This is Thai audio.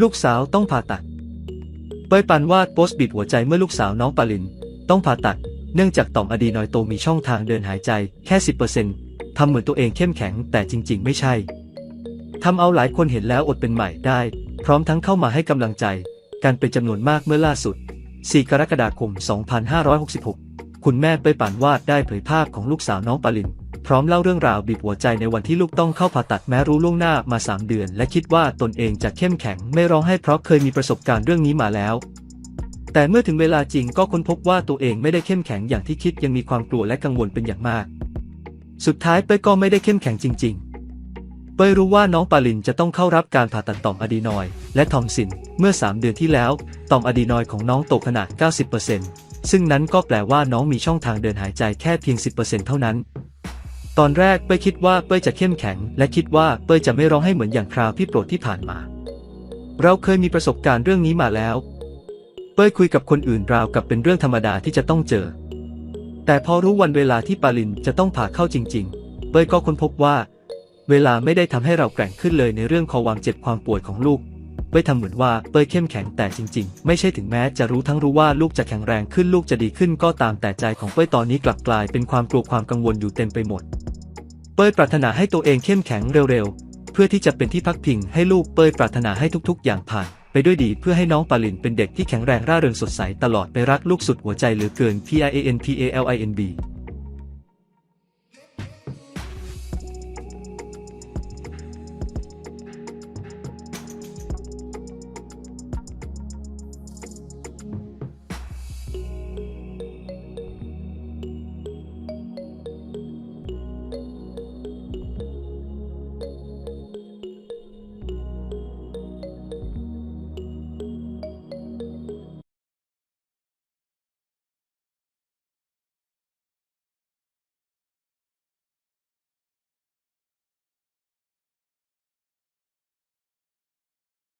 ลูกสาวต้องผ่าตัดเปยปันวาดโพสต์บีบหัวใจเมื่อลูกสาวน้องปาลิน ต้องผ่าตัด เนื่องจากต่อมอะดีนอยโตมีช่องทางเดินหายใจแค่ 10%ทำเหมือนตัวเองเข้มแข็งแต่จริง ๆ ไม่ใช่ทำเอาหลายคนเห็นแล้วอดเป็นใหม่ได้ พร้อมทั้งเข้ามาให้กำลังใจ กันเป็นจำนวนมากเมื่อล่าสุด 4 กรกฎาคม 2566 คุณแม่เปยปานวาดได้เผยภาพของลูกสาวน้องปาลิน ร้อมเล่าเรื่องราวบีบหัวใจในวันที่ลูกต้องเข้าผ่าตัดแม้รู้ล่วงหน้ามา 3 เดือน และคิดว่าตนเองจะเข้มแข็งไม่ร้องไห้เพราะเคยมีประสบการณ์เรื่องนี้มาแล้ว แต่เมื่อถึงเวลาจริงก็ค้นพบว่าตัวเองไม่ได้เข้มแข็งอย่างที่คิดยังมีความกลัวและกังวลเป็นอย่างมาก สุดท้ายเป้ก็ไม่ได้เข้มแข็งจริง ๆเป้ยรู้ว่าน้องปาลินจะต้องเข้ารับการผ่าตัดต่อมอะดีนอยด์และทอมซิน เมื่อ 3 เดือนที่แล้ว ต่อมอะดีนอยด์ของน้องโตขนาด 90%ซึ่งนั้นก็แปลว่าน้องมีช่องทางเดินหายใจแค่เพียง 10%เท่านั้น ตอนแรกเป้ยคิดว่าเป้ยจะเข้มแข็ง และคิดว่าเป้ยจะไม่ร้องให้เหมือนอย่างคราวที่โปรดที่ผ่านมา เราเคยมีประสบการณ์เรื่องนี้มาแล้ว เป้ยคุยกับคนอื่นราวกับเป็นเรื่องธรรมดาที่จะต้องเจอ แต่พอรู้วันเวลาที่ปาลินจะต้องผ่าเข้าจริง ๆ เป้ยก็ค้นพบว่า เวลาไม่ได้ทำให้เราแกร่งขึ้นเลยในเรื่องของความเจ็บความปวยของลูก เป้ยทำเหมือนว่าเป้ยเข้มแข็งแต่จริง ๆ ไม่ใช่ถึงแม้จะรู้ทั้งรู้ว่าลูกจะแข็งแรงขึ้นลูกจะดีขึ้นก็ตามแต่ใจของเป้ยตอนนี้กลับกลายเป็นความกลัวความกังวลอยู่เต็มไปหมด เป้ยปรารถนาให้ตัวเองเข้มแข็งเร็วๆ เพื่อที่จะเป็นที่พักพิงให้ลูกเป้ยปรารถนาให้ทุกๆ อย่างผ่านไปด้วยดีเพื่อให้น้องปาลินเป็นเด็กที่แข็งแรงร่าเริงสดใสตลอดไปรักลูกสุดหัวใจเหลือเกิน P I A N P A L I N B